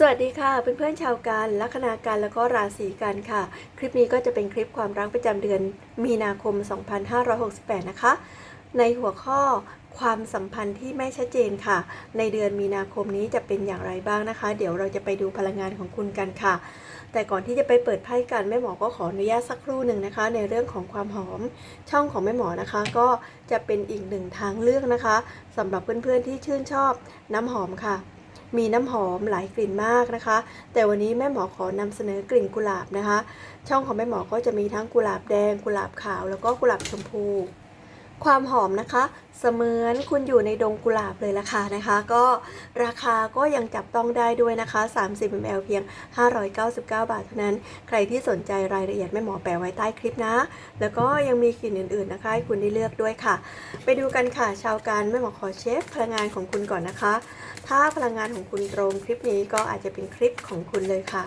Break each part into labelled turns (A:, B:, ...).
A: สวัสดีค่ะเพื่อนๆชาวการลัคนาการแล้วก็ราศีกันค่ะ คลิปนี้ก็จะเป็นคลิปความรักประจำเดือนมีนาคม 2568 นะคะ ในหัวข้อความสัมพันธ์ที่ไม่ชัดเจนค่ะ ในเดือนมีนาคมนี้จะเป็นอย่างไรบ้างนะคะ เดี๋ยวเราจะไปดูพลังงานของคุณกันค่ะ แต่ก่อนที่จะไปเปิดไพ่กันแม่หมอก็ขออนุญาตสักครู่หนึ่งนะคะ ในเรื่องของความหอมช่องของแม่หมอนะคะ ก็จะเป็นอีกหนึ่งทางเลือกนะคะสำหรับเพื่อนๆที่ชื่นชอบน้ำหอมค่ะ มีน้ำหอมหลายกลิ่นมากนะคะ แต่วันนี้แม่หมอขอนำเสนอกลิ่นกุหลาบนะคะ ช่องของแม่หมอก็จะมีทั้งกุหลาบแดง กุหลาบขาว แล้วก็กุหลาบชมพู ความหอมนะคะ เสมือนคุณอยู่ในดงกุหลาบเลยละค่ะนะคะ ก็ราคาก็ยังจับต้องได้ด้วยนะคะ 30 ml เพียง 599 บาทเท่านั้น ใครที่สนใจรายละเอียดแม่หมอแปะไว้ใต้คลิปนะ แล้วก็ยังมีกลิ่นอื่นๆนะคะให้คุณได้เลือกด้วยค่ะ ไปดูกันค่ะ ชาวการแม่หมอขอเช็คพลังงานของคุณก่อนนะคะ ถ้าพลังงานของคุณตรงคลิปนี้ก็อาจจะเป็นคลิปของคุณเลยค่ะ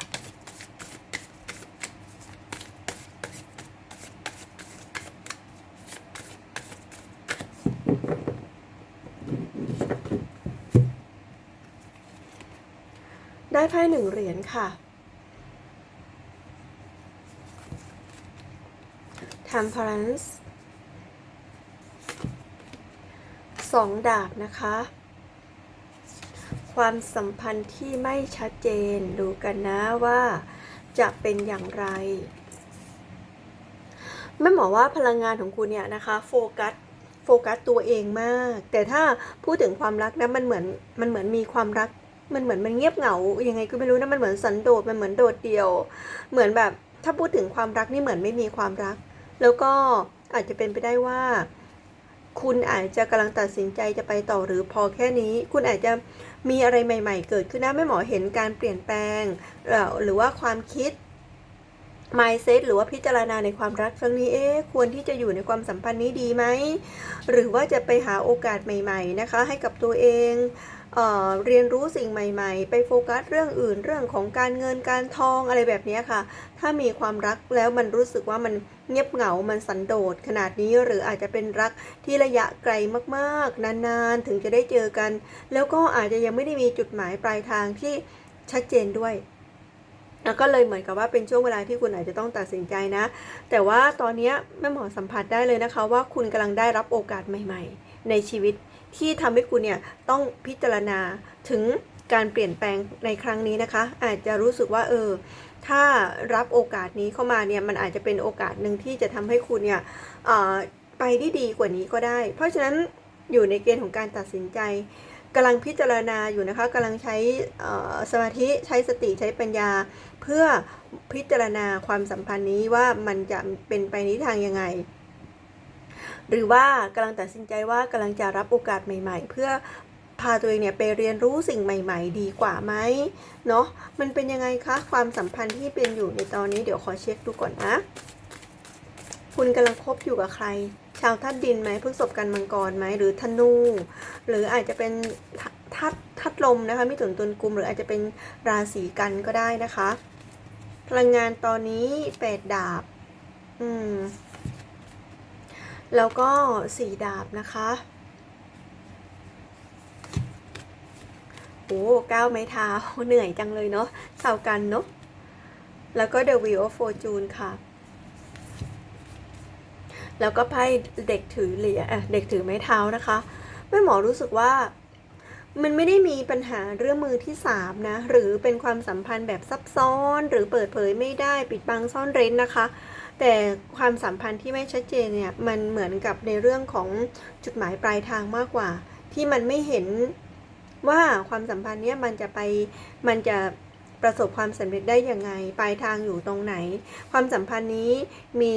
A: ได้ไพ่หนึ่งเหรียญค่ะ Temperance สองดาบนะคะ ความสัมพันธ์ที่ไม่ชัดเจนดูกันนะว่าจะเป็นอย่างไรแม่หมอว่าพลังงานของคุณเนี่ยนะคะโฟกัสโฟกัสตัวเองมาก แต่ถ้าพูดถึงความรักนะมันเหมือนมันเหมือนมีความรัก มันเหมือนมันเงียบเหงายังไงก็ไม่รู้นะมันเหมือนสันโดษมันเหมือนโดดเดี่ยว เหมือนแบบถ้าพูดถึงความรักนี่เหมือนไม่มีความรัก แล้วก็อาจจะเป็นไปได้ว่า คุณอาจจะกำลังตัดสินใจจะไปต่อหรือพอแค่นี้ คุณอาจจะมีอะไรใหม่ ๆ เกิดขึ้นนะแม่หมอเห็นการเปลี่ยนแปลงหรือว่าความคิด mindset หรือว่าพิจารณาในความรักครั้งนี้เอ๊ะควรที่จะอยู่ในความสัมพันธ์นี้ดีไหมหรือว่าจะไปหาโอกาสใหม่ ๆ นะคะ ให้กับตัวเอง เรียนรู้สิ่งใหม่ๆ ไปโฟกัสเรื่องอื่นเรื่องของการเงินการทองอะไรแบบนี้ค่ะ ถ้ามีความรักแล้วมันรู้สึกว่ามันเงียบเหงา มันสันโดษขนาดนี้หรืออาจจะเป็นรักที่ระยะไกลมากๆ นานๆ ถึงจะได้เจอกัน แล้วก็อาจจะยังไม่ได้มีจุดหมายปลายทางที่ชัดเจนด้วยแล้วก็เลยเหมือนกับว่าเป็นช่วงเวลาที่คุณอาจจะต้องตัดสินใจนะ แต่ว่าตอนนี้แม่หมอสัมผัสได้เลยนะคะ ว่าคุณกำลังได้รับโอกาสใหม่ ๆ ในชีวิต ที่ทำให้คุณเนี่ยต้องพิจารณาถึงการเปลี่ยนแปลงในครั้งนี้นะคะ อาจจะรู้สึกว่าเออถ้ารับโอกาสนี้เข้ามาเนี่ยมันอาจจะเป็นโอกาสหนึ่งที่จะทำให้คุณเนี่ยไปได้ดีกว่านี้ก็ได้ เพราะฉะนั้นอยู่ในเกณฑ์ของการตัดสินใจกำลังพิจารณาอยู่นะคะกำลังใช้สมาธิใช้สติใช้ปัญญา เพื่อพิจารณาความสัมพันธ์นี้ว่ามันจะเป็นไปในทางยังไง หรือว่ากำลังตัดสินใจว่ากำลังจะรับโอกาสใหม่ ๆ เพื่อพาตัวเองเนี่ยไปเรียนรู้สิ่งใหม่ ๆ ดีกว่าไหมเนาะมันเป็นยังไงคะความสัมพันธ์ที่เป็นอยู่ในตอนนี้เดี๋ยวขอเช็คดูก่อนนะ คุณกำลังคบอยู่กับใคร ชาวธาตุดินไหมพฤษภกันมังกรไหมหรือธนู หรืออาจจะเป็นธาตุธาตุลมนะคะมิถุนตุลกุมหรืออาจจะเป็นราศีกันก็ได้นะคะ พลังงานตอนนี้แปดดาบ อืม แล้วก็สี่ดาบนะคะโอ้เก้าไม้เท้าเหนื่อยจังเลยเนาะชากันเนาะแล้วก็ The Wheel of Fortune ค่ะ แล้วก็ไพ่เด็กถือเหรียญเอ่อเด็กถือไม้เท้านะคะแม่หมอรู้สึกว่ามันไม่ได้มีปัญหาเรื่องมือที่สามนะ หรือเป็นความสัมพันธ์แบบซับซ้อน หรือเปิดเผยไม่ได้ปิดบังซ่อนเร้นนะคะ แต่ความสัมพันธ์ที่ไม่ชัดเจนเนี่ยมันเหมือนกับในเรื่องของจุดหมายปลายทางมากกว่า ที่มันไม่เห็นว่าความสัมพันธ์เนี้ยมันจะไปมันจะประสบความสำเร็จได้ยังไงปลายทางอยู่ตรงไหน ความสัมพันธ์นี้มี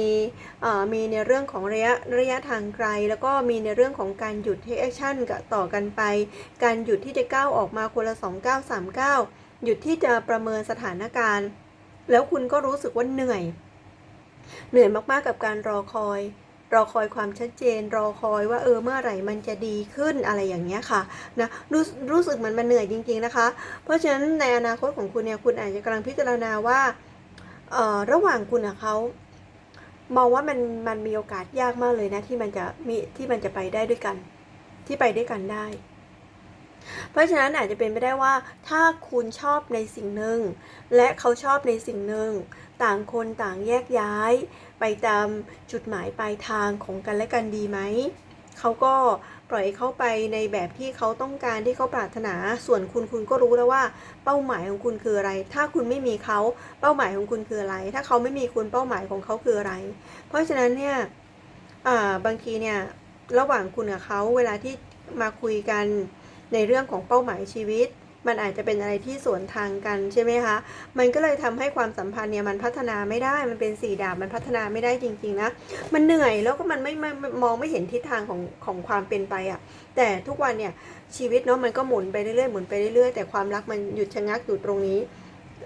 A: เอ่อมีในเรื่องของระยะระยะทางไกล แล้วก็มีในเรื่องของการหยุดเทคแอคชั่นกับต่อกันไป การหยุดที่จะก้าวออกมาคนละ2 9 3 9 หยุดที่จะประเมินสถานการณ์ แล้วคุณก็รู้สึกว่าเหนื่อย เหนื่อยมากๆกับการรอคอย รอคอยความชัดเจน รอคอยว่าเออเมื่อไหร่มันจะดีขึ้นอะไรอย่างเงี้ยค่ะนะรู้รู้สึกมือนมันเหนื่อยจริง ๆนะคะ เพราะฉะนั้นในอนาคตของคุณเนี่ยคุณอาจจะกำลังพิจารณาว่าเอ่อระหว่างคุณกับเขามองว่ามันมันมีโอกาสยากมากเลยนะที่มันจะมีที่มันจะไปได้ด้วยกัน ที่ไปด้วยกันได้ เพราะฉะนั้นอาจจะเป็นไปได้ว่า ถ้าคุณชอบในสิ่งหนึ่ง และเขาชอบในสิ่งหนึ่ง ต่างคนต่างแยกย้าย ไปตามจุดหมายปลายทางของกันและกันดีไหมเขาก็ปล่อยเขาไปในแบบที่เขาต้องการที่เขาปรารถนา ส่วนคุณคุณก็รู้แล้วว่า เป้าหมายของคุณคืออะไร ถ้าคุณไม่มีเขาเป้าหมายของคุณคืออะไร ถ้าเขาไม่มีคุณเป้าหมายของเขาคืออะไร เพราะฉะนั้นเนี่ยบางทีเนี่ยระหว่างคุณกับเขาเวลาที่มาคุยกัน ในเรื่องของเป้าหมายชีวิต มันอาจจะเป็นอะไรที่สวนทางกันใช่ไหมคะ มันก็เลยทำให้ความสัมพันธ์เนี่ยมันพัฒนาไม่ได้ มันเป็นสี่ดาบมันพัฒนาไม่ได้จริงๆนะ มันเหนื่อยแล้วก็มันไม่ไม่มองไม่เห็นทิศทางของของความเป็นไปอะ่ะ แต่ทุกวันเนี่ยชีวิตเนาะมันก็หมุนไปเรื่อยๆหมุนไปเรื่อยๆแต่ความรักมันหยุดชะงักอยู่ตรงนี้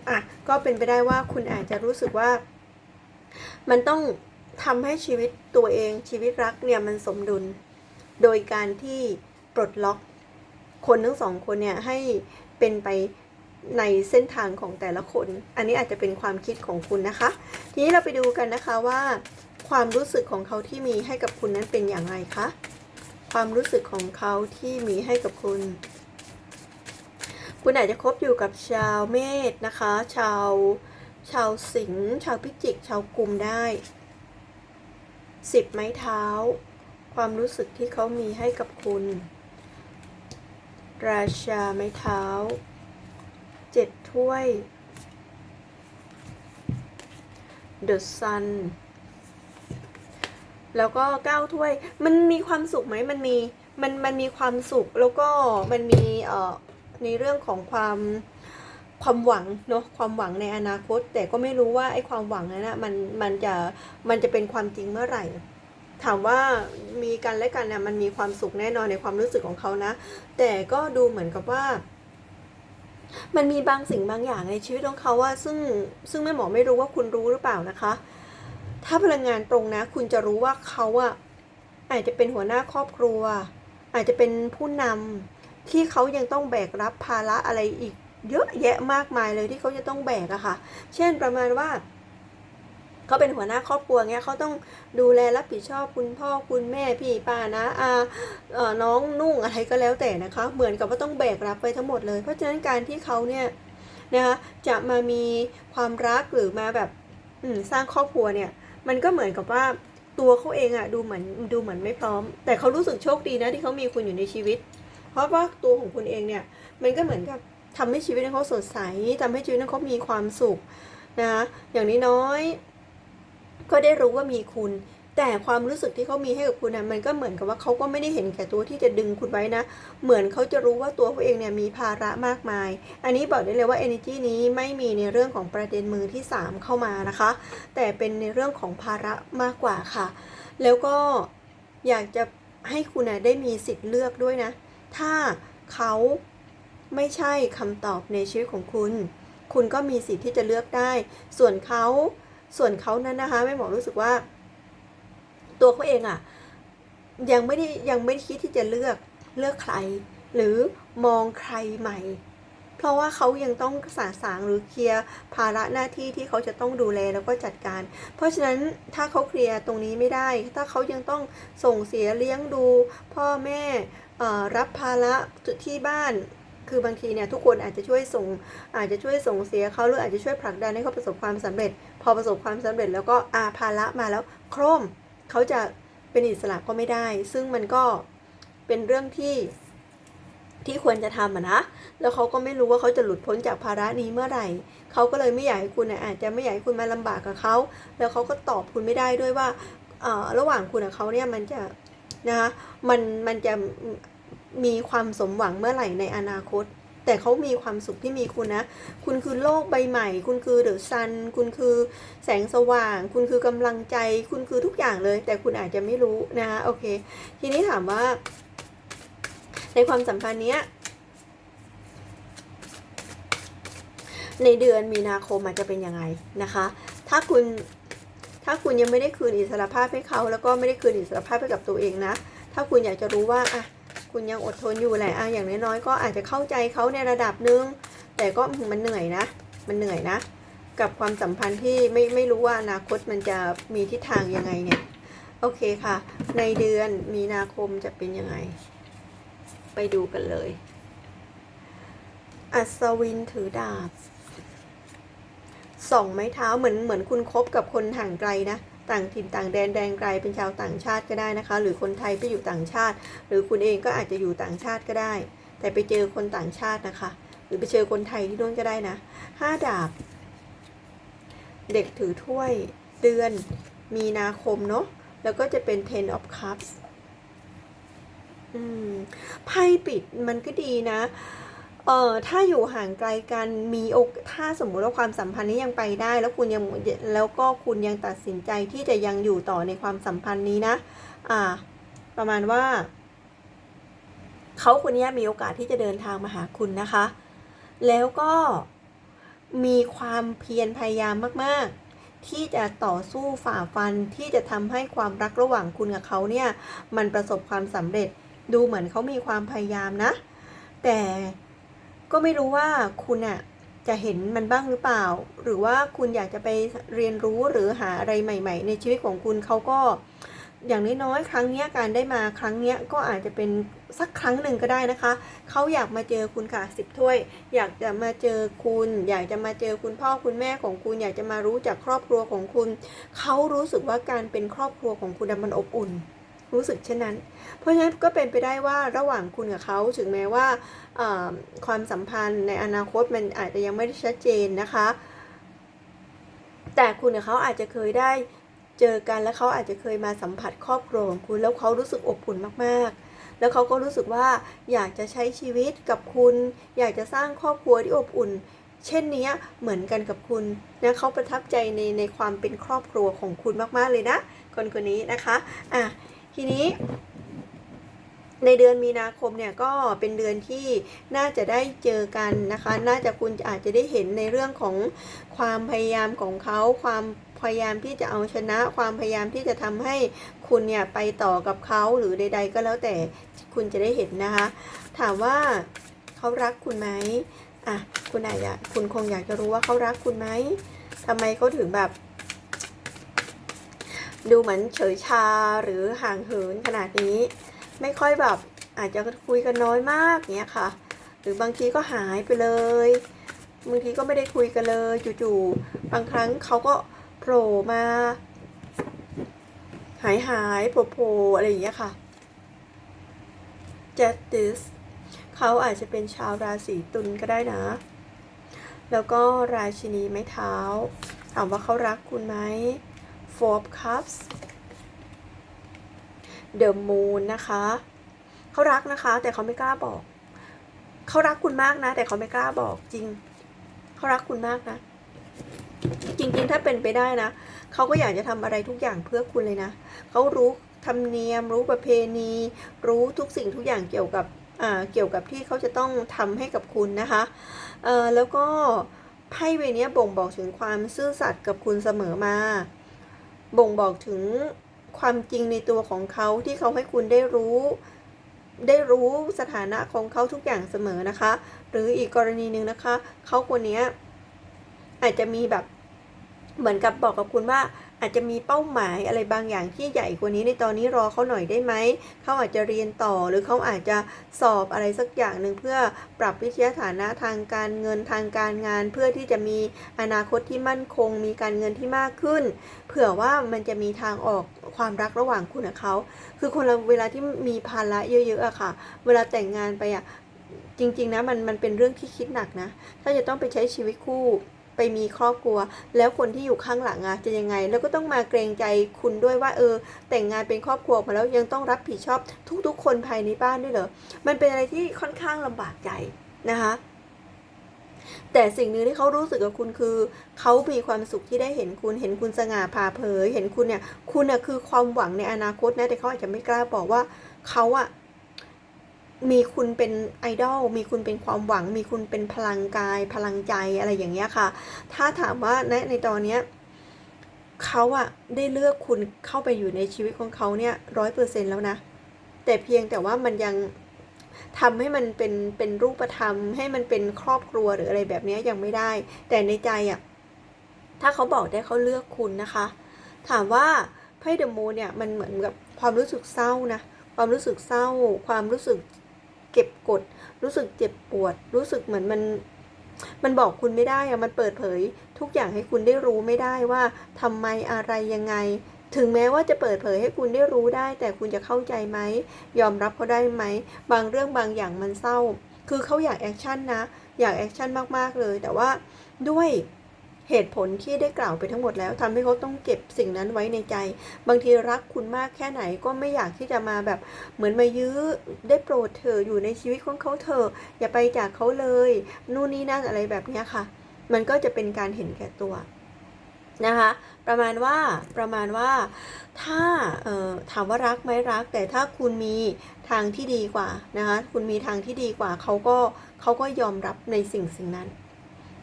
A: อะก็เป็นไปได้ว่าคุณอาจจะรู้สึกว่า มันต้องทำให้ชีวิตตัวเองชีวิตรักเนี่ยมันสมดุล โดยการที่ปลดล็อก คนทั้งสองคนเนี่ยให้เป็นไปในเส้นทางของแต่ละคน อันนี้อาจจะเป็นความคิดของคุณนะคะ ทีนี้เราไปดูกันนะคะว่าความรู้สึกของเขาที่มีให้กับคุณนั้นเป็นอย่างไรคะ ความรู้สึกของเขาที่มีให้กับคุณ คุณอาจจะคบอยู่กับชาวเมษนะคะ ชาว ชาวสิงห์ ชาวพิจิก ชาวกุมได้ สิบไม้เท้า ความรู้สึกที่เขามีให้กับคุณ ราชาไม้เท้าเจ็ดถ้วย The Sun แล้วก็เก้าถ้วย มันมีความสุขไหมมันมี มัน มันมีความสุข แล้วก็มันมี เอ่อ ในเรื่องของความ ความหวังเนาะ ความหวังในอนาคต แต่ก็ไม่รู้ว่าไอ้ความหวังนั้นนะมัน มันจะ มันจะเป็นความจริงเมื่อไหร่ ถามว่ามีกันและกันเนะมันมีความสุขแน่นอนในความรู้สึกของเขานะ แต่ก็ดูเหมือนกับว่า มันมีบางสิ่งบางอย่างในชีวิตของเขาว่า ซึ่งซึ่งแม่หมอไม่รู้ว่าคุณรู้หรือเปล่านะคะ ถ้าพลังงานตรงนะ คุณจะรู้ว่าเขาอะอาจจะเป็นหัวหน้าครอบครัว อาจจะเป็นผู้นำที่เขายังต้องแบกรับภาระอะไรอีกเยอะแยะมากมายเลยที่เขาจะต้องแบกอะค่ะ เช่นประมาณว่า เขาเป็นหัวหน้าครอบครัวเงี้ยเขาต้องดูแลรับผิดชอบคุณพ่อคุณแม่พี่ป้านะอาเออน้องนุ่งอะไรก็แล้วแต่นะคะ เหมือนกับว่าต้องแบกรับไปทั้งหมดเลย เพราะฉะนั้นการที่เขาเนี่ยนะคะจะมามีความรักหรือมาแบบอืสร้างครอบครัวเนี่ย มันก็เหมือนกับว่าตัวเขาเองอะดูเหมือนดูเหมือนไม่พร้อม แต่เขารู้สึกโชคดีนะที่เขามีคุณอยู่ในชีวิต เพราะว่าตัวของคุณเองเนี่ยมันก็เหมือนกับทำให้ชีวิตของเขาสดใสทำให้ชีวิตของเขามีความสุขนะคะอย่างน้น้อยๆ ก็ได้รู้ว่ามีคุณ แต่ความรู้สึกที่เขามีให้กับคุณนะมันก็เหมือนกับว่าเขาก็ไม่ได้เห็นแก่ตัวที่จะดึงคุณไว้นะ เหมือนเขาจะรู้ว่าตัวเขาเองเนี่ยมีภาระมากมาย อันนี้บอกได้เลยว่า energy นี้ไม่มีในเรื่องของประเด็นมือที่ 3 เข้ามานะคะ แต่เป็นในเรื่องของภาระมากกว่าค่ะ แล้วก็อยากจะให้คุณนะได้มีสิทธิ์เลือกด้วยนะ ถ้าเขาไม่ใช่คำตอบในชีวิตของคุณ คุณก็มีสิทธิ์ที่จะเลือกได้ ส่วนเขา ส่วนเขานั้นนะคะไม่หมอรู้สึกว่า ตัวเขาเองอะ่ะ ยังไม่ได้ยังไม่ไคิดที่จะเลือกเลือกใคร หรือมองใครใหม่ เพราะว่าเขายังต้องสาสางหรือเคลียร์ภาระหน้าที่ที่เขาจะต้องดูแลแล้วก็จัดการ เพราะฉะนั้นถ้าเขาเคลียร์ตรงนี้ไม่ได้ ถ้าเขายังต้องส่งเสียเลี้ยงดู พ่อแม่อ่อรับภาระที่บ้าน คือบางทีเนี่ยทุกคนอาจจะช่วยส่งอาจจะช่วยส่งเสียเขาหรืออาจจะช่วยผลักดันให้เขาประสบความสำเร็จ พอประสบความสำเร็จแล้วก็อาภาระมาแล้วโครมเขาจะเป็นอิสระก็ไม่ได้ ซึ่งมันก็เป็นเรื่องที่ที่ควรจะทำะนะ แล้วเขาก็ไม่รู้ว่าเขาจะหลุดพ้นจากภาระนี้เมื่อไหร่ เขาก็เลยไม่อยากให้คุณนี่ยอาจจะไม่อยากให้คุณมาลำบากกับเขา แล้วเขาก็ตอบคุณไม่ได้ด้วยว่าระหว่างคุณกับเขาเนี่ยมันจะนะคะมันมันจะ มีความสมหวังเมื่อไหร่ในอนาคต แต่เขามีความสุขที่มีคุณนะ คุณคือโลกใบใหม่ คุณคือเดอะซัน คุณคือแสงสว่าง คุณคือกำลังใจ คุณคือทุกอย่างเลย แต่คุณอาจจะไม่รู้นะคะโอเค ทีนี้ถามว่า ในความสัมพันธ์เนี้ยในเดือนมีนาคมอาจจะเป็นยังไงนะคะ ถ้าคุณถ้าคุณยังไม่ได้คืนอิสรภาพให้เขา แล้วก็ไม่ได้คืนอิสรภาพให้กับตัวเองนะ ถ้าคุณอยากจะรู้ว่าอะ คุณยังอดทนอยู่แหละอะอย่างน้อยๆก็อาจจะเข้าใจเขาในระดับนึง แต่ก็มันเหนื่อยนะ มันเหนื่อยนะ กับความสัมพันธ์ที่ไม่ไม่รู้ว่าอนาคตมันจะมีทิศทางยังไงเนี่ย โอเคค่ะ ในเดือนมีนาคมจะเป็นยังไง ไปดูกันเลย อัศวินถือดาบสองไม้เท้าเหมือนเหมือนคุณคบกับคนห่างไกลนะ ต่างถิ่นต่างแดนแดนไกลเป็นชาวต่างชาติก็ได้นะคะ หรือคนไทยไปอยู่ต่างชาติ หรือคุณเองก็อาจจะอยู่ต่างชาติก็ได้ แต่ไปเจอคนต่างชาตินะคะ หรือไปเจอคนไทยที่นู่นก็ได้นะห้าดาบ เด็กถือถ้วยเดือนมีนาคมเนาะแล้วก็จะเป็น ten of cups อืมไพ่ปิดมันก็ดีนะ เออถ้าอยู่ห่างไกลกันมีโอกถ้าสมมุติว่าความสัมพันธ์นี้ยังไปได้ แล้วคุณยังแล้วก็คุณยังตัดสินใจที่จะยังอยู่ต่อในความสัมพันธ์นี้นะ อ่า ประมาณว่าเขาคนนี้มีโอกาสที่จะเดินทางมาหาคุณนะคะ แล้วก็มีความเพียรพยายามมาก ๆ ที่จะต่อสู้ฝ่าฟันที่จะทำให้ความรักระหว่างคุณกับเขาเนี่ย มันประสบความสำเร็จดูเหมือนเขามีความพยายามนะ แต่ ก็ไม่รู้ว่าคุณอะจะเห็นมันบ้างหรือเปล่า หรือว่าคุณอยากจะไปเรียนรู้หรือหาอะไรใหม่ ๆ ในชีวิตของคุณเขาก็อย่างน้อยๆ ครั้งนี้การได้มาครั้งนี้ก็อาจจะเป็นสักครั้งหนึ่งก็ได้นะคะ เขาอยากมาเจอคุณค่ะสิบถ้วย อยากจะมาเจอคุณ อยากจะมาเจอคุณพ่อคุณแม่ของคุณ อยากจะมารู้จักครอบครัวของคุณ เขารู้สึกว่าการเป็นครอบครัวของคุณมันอบอุ่น รู้สึกเช่นนั้น เพราะฉะนั้นก็เป็นไปได้ว่าระหว่างคุณกับเขาถึงแม้ว่าความสัมพันธ์ในอนาคตมันอาจจะยังไม่ได้ชัดเจนนะคะ แต่คุณกับเขาอาจจะเคยได้เจอกันแล้วเขาอาจจะเคยมาสัมผัสครอบครัวของคุณแล้วเขารู้สึกอบอุ่นมากๆ แล้วเขาก็รู้สึกว่าอยากจะใช้ชีวิตกับคุณ อยากจะสร้างครอบครัวที่อบอุ่น เช่นนี้เหมือนกันกับคุณนะเขาประทับใจในในความเป็นครอบครัวของคุณมากๆเลยนะ คนคนนี้นะคะอะ ทีนี้ ในเดือนมีนาคมเนี่ยก็เป็นเดือนที่น่าจะได้เจอกันนะคะ น่าจะคุณอาจจะได้เห็นในเรื่องของความพยายามของเขาความพยายามที่จะเอาชนะความพยายามที่จะทำให้คุณเนี่ยไปต่อกับเขาหรือใด ๆ ก็แล้วแต่คุณจะได้เห็นนะคะ ถามว่าเขารักคุณไหมอะคุณอาจจะคุณคงอยากจะรู้ว่าเขารักคุณไหมทำไมเขาถึงแบบ ดูเหมือนเฉยชาหรือห่างเหินขนาดนี้ ไม่ค่อยแบบอาจจะคุยกันน้อยมากเนี้ยค่ะ หรือบางทีก็หายไปเลยบางทีก็ไม่ได้คุยกันเลยจู่ๆบางครั้งเขาก็โผล่มา หายหายโผล่ๆอะไรอย่างเงี้ยค่ะ justice เขาอาจจะเป็นชาวราศีตุลก็ได้นะ แล้วก็ราชินีไม้เท้า ถามว่าเขารักคุณไหม four of cups the moon นะคะ เขารักนะคะ แต่เขาไม่กล้าบอก เขารักคุณมากนะ แต่เขาไม่กล้าบอกจริง เขารักคุณมากนะ จริงๆ ถ้าเป็นไปได้นะเขาก็อยากจะทำอะไรทุกอย่างเพื่อคุณเลยนะ เขารู้ธรรมเนียม รู้ประเพณี รู้ทุกสิ่งทุกอย่างเกี่ยวกับเกี่ยวกับที่เขาจะต้องทำให้กับคุณนะคะแล้วก็ไพ่ใบเนี้ยบ่งบอกถึงความซื่อสัตย์กับคุณเสมอมา บ่งบอกถึงความจริงในตัวของเขาที่เขาให้คุณได้รู้ ได้รู้สถานะของเขาทุกอย่างเสมอนะคะ หรืออีกกรณีหนึ่งนะคะ เขาคนนี้อาจจะมีแบบ เหมือนกับบอกกับคุณว่าอาจจะมีเป้าหมายอะไรบางอย่างที่ใหญ่กว่านี้ในตอนนี้รอเขาหน่อยได้ไหม เขาอาจจะเรียนต่อหรือเขาอาจจะสอบอะไรสักอย่างหนึ่งเพื่อปรับวิทยาฐานะทางการเงินทางการงาน เพื่อที่จะมีอนาคตที่มั่นคง มีการเงินที่มากขึ้น เผื่อว่ามันจะมีทางออกความรักระหว่างคุณกับเขา คือคนเราเวลาที่มีภาระเยอะๆอะค่ะ เวลาแต่งงานไปอะจริง ๆนะมันมันเป็นเรื่องที่คิดหนักนะ ถ้าจะต้องไปใช้ชีวิตคู่ ไปมีครอบครัว แล้วคนที่อยู่ข้างหลังอะจะยังไง แล้วก็ต้องมาเกรงใจคุณด้วยว่าเออ แต่งงานเป็นครอบครัวมาแล้วยังต้องรับผิดชอบทุกๆ คนภายในบ้านด้วยเหรอมันเป็นอะไรที่ค่อนข้างลำบากใจนะคะแต่สิ่งหนึ่งที่เขารู้สึกกับคุณคือ เขามีความสุขที่ได้เห็นคุณ เห็นคุณสง่าผ่าเผย เห็นคุณเนี่ย คุณเนี่ยคือความหวังในอนาคตนะ แต่เขาอาจจะไม่กล้าบอกว่าเขาอะ มีคุณเป็นไอดอล มีคุณเป็นความหวัง มีคุณเป็นพลังกาย พลังใจอะไรอย่างเงี้ยค่ะ ถ้าถามว่าในในตอนเนี้ยเขาอะได้เลือกคุณเข้าไปอยู่ในชีวิตของเขาเนี่ยร้อยเปอร์เซ็นแล้วนะ แต่เพียงแต่ว่ามันยังทำให้มันเป็นเป็นรูปธรรม ให้มันเป็นครอบครัวหรืออะไรแบบนี้ยังไม่ได้ แต่ในใจอะถ้าเขาบอกได้เขาเลือกคุณนะคะ ถามว่าไพ่เดอะมูเนี่ยมันเหมือนกับความรู้สึกเศร้านะความรู้สึกเศร้า ความรู้สึก เก็บกด รู้สึกเจ็บปวด รู้สึกเหมือนมัน มันบอกคุณไม่ได้อะมันเปิดเผย ทุกอย่างให้คุณได้รู้ไม่ได้ว่าทำไมอะไรยังไง ถึงแม้ว่าจะเปิดเผยให้คุณได้รู้ได้ แต่คุณจะเข้าใจไหม ยอมรับเขาได้ไหม บางเรื่องบางอย่างมันเศร้า คือเขาอยากแอคชั่นนะ อยากแอคชั่นมากๆเลย แต่ว่าด้วย เหตุผลที่ได้กล่าวไปทั้งหมดแล้วทำให้เขาต้องเก็บสิ่งนั้นไว้ในใจ บางทีรักคุณมากแค่ไหนก็ไม่อยากที่จะมาแบบเหมือนมายื้อได้โปรดเธออยู่ในชีวิตของเขาเธอ อย่าไปจากเขาเลย นู่นนี่นั่นอะไรแบบนี้ค่ะ มันก็จะเป็นการเห็นแก่ตัวนะคะประมาณว่าประมาณว่าถ้าถามว่ารักไหมรัก แต่ถ้าคุณมีทางที่ดีกว่านะคะคุณมีทางที่ดีกว่าเขาก็เขาก็ยอมรับในสิ่งสิ่งนั้น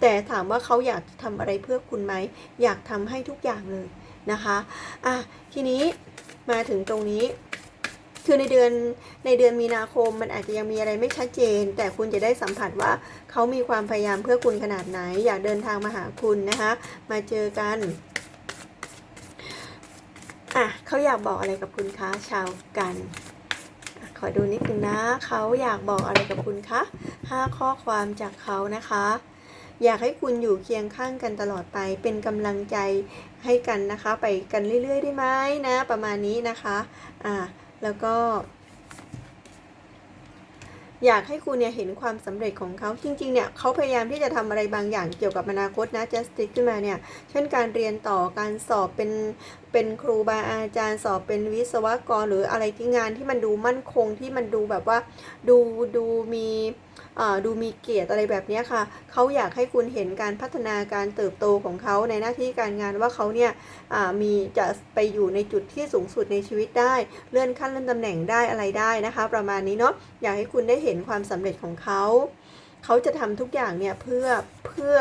A: แต่ถามว่าเขาอยากทำอะไรเพื่อคุณไหม อยากทำให้ทุกอย่างเลยนะคะอะทีนี้มาถึงตรงนี้ คือในเดือนในเดือนมีนาคมมันอาจจะยังมีอะไรไม่ชัดเจน แต่คุณจะได้สัมผัสว่าเขามีความพยายามเพื่อคุณขนาดไหน อยากเดินทางมาหาคุณนะคะ มาเจอกันอะเขาอยากบอกอะไรกับคุณคะชาวกัน ขอดูนิดนึงนะ เขาอยากบอกอะไรกับคุณคะห้าข้อความจากเขานะคะ อยากให้คุณอยู่เคียงข้างกันตลอดไป เป็นกำลังใจให้กันนะคะ ไปกันเรื่อย ๆ ได้ไหมนะ ประมาณนี้นะคะอ่าแล้วก็อยากให้คุณเนี่ยเห็นความสำเร็จของเขาจริงๆเนี่ยเขาพยายามที่จะทำอะไรบางอย่างเกี่ยวกับอนาคตนะ justice ขึ้นมาเนี่ยเช่นการเรียนต่อการสอบเป็นเป็นครูบาอาจารย์สอบเป็นวิศวกรหรืออะไรที่งานที่มันดูมั่นคงที่มันดูแบบว่าดูดูมี ดูมีเกียรติอะไรแบบนี้ค่ะ เขาอยากให้คุณเห็นการพัฒนาการเติบโตของเขาในหน้าที่การงานว่าเขาเนี่ยมีจะไปอยู่ในจุดที่สูงสุดในชีวิตได้ เลื่อนขั้นเลื่อนตำแหน่งได้อะไรได้นะคะ ประมาณนี้เนาะ อยากให้คุณได้เห็นความสำเร็จของเขาเขาจะทำทุกอย่างเนี่ยเพื่อเพื่อ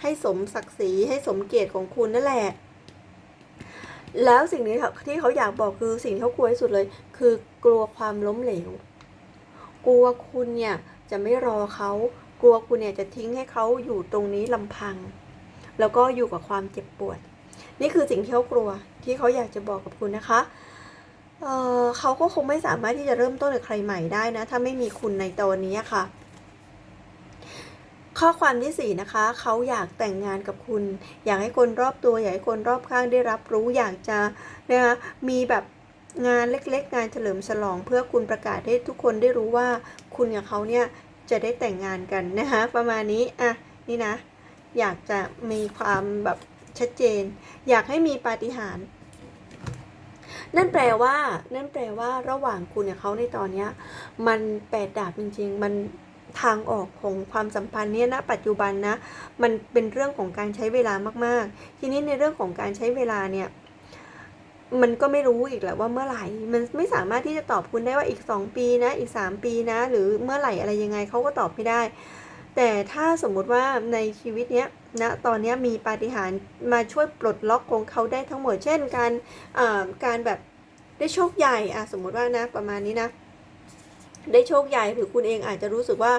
A: ให้สมศักดิ์ศรีให้สมเกียรติของคุณนั่นแหละ แล้วสิ่งนี้ที่เขาอยากบอกคือสิ่งที่เขากลัวที่สุดเลย คือกลัวความล้มเหลว กลัวคุณเนี่ย จะไม่รอเขากลัวคุณเนี่ยจะทิ้งให้เขาอยู่ตรงนี้ลำพัง แล้วก็อยู่กับความเจ็บปวด นี่คือสิ่งที่เขากลัวที่เขาอยากจะบอกกับคุณนะคะเเขาก็คงไม่สามารถที่จะเริ่มต้นกับใครใหม่ได้นะ ถ้าไม่มีคุณในตอนนี้ค่ะ ข้อความที่สี่นะคะ เขาอยากแต่งงานกับคุณ อยากให้คนรอบตัว อยากให้คนรอบข้างได้รับรู้ อยากจะนะคะมีแบบ งานเล็กๆ งานเฉลิมฉลองเพื่อคุณประกาศให้ทุกคนได้รู้ว่าคุณกับเขาเนี่ยจะได้แต่งงานกันนะคะประมาณนี้อะนี่นะ อยากจะมีความแบบชัดเจน อยากให้มีปาฏิหาริย์นั่นแปลว่า นั่นแปลว่าระหว่างคุณกับเขาในตอนเนี้ย มันแปดดาบจริง ๆ มันทางออกของความสัมพันธ์เนี่ยณปัจจุบันนะ มันเป็นเรื่องของการใช้เวลามากๆ ทีนี้ในเรื่องของการใช้เวลาเนี่ย มันก็ไม่รู้อีกแหละว่าเมื่อไหร่ มันไม่สามารถที่จะตอบคุณได้ว่าอีก 2 ปีนะ อีก 3 ปีนะ หรือเมื่อไหร่อะไรยังไงเขาก็ตอบไม่ได้ แต่ถ้าสมมุติว่าในชีวิตเนี้ยณตอนนี้มีปาฏิหาริย์มาช่วยปลดล็อกของเขาได้ทั้งหมด เช่น การอ่าการแบบได้โชคใหญ่อะสมมุติว่านะประมาณนี้นะ ได้โชคใหญ่หรือคุณเองอาจจะรู้สึกว่า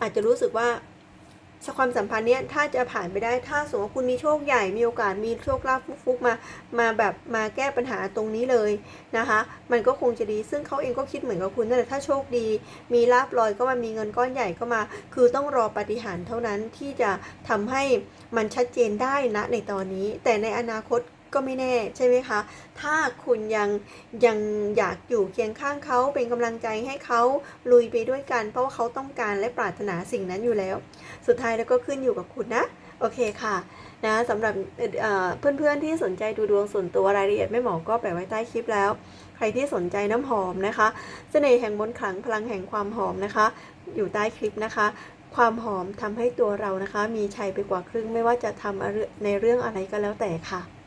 A: อาจจะรู้สึกว่า ความสัมพันธ์เนี้ยถ้าจะผ่านไปได้ถ้าสมมติว่าคุณมีโชคใหญ่มีโอกาสมีโชคลาภฟุกๆมามาแบบมาแก้ปัญหาตรงนี้เลยนะคะ มันก็คงจะดีซึ่งเขาเองก็คิดเหมือนกับคุณนั่นแหละถ้าโชคดี มีลาบลอยก็มามีเงินก้อนใหญ่ก็มา คือต้องรอปฏิหารเท่านั้นที่จะทำให้มันชัดเจนได้นะในตอนนี้ แต่ในอนาคต ก็ไม่แน่ใช่ไหมคะ ถ้าคุณยังยังอยากอยู่เคียงข้างเขาเป็นกำลังใจให้เขาลุยไปด้วยกัน เพราะว่าเขาต้องการและปรารถนาสิ่งนั้นอยู่แล้ว สุดท้ายแล้วก็ขึ้นอยู่กับคุณนะ โอเคค่ะนะสำหรับเพื่อนๆที่สนใจดูดวงส่วนตัวรายละเอียดแม่หมอก็แปะไว้ใต้คลิปแล้ว ใครที่สนใจน้ำหอมนะคะเสน่ห์แห่งมนต์ขลังพลังแห่งความหอมนะคะ อยู่ใต้คลิปนะคะ ความหอมทำให้ตัวเรานะคะ มีชัยไปกว่าครึ่งไม่ว่าจะทำในเรื่องอะไรก็แล้วแต่ค่ะ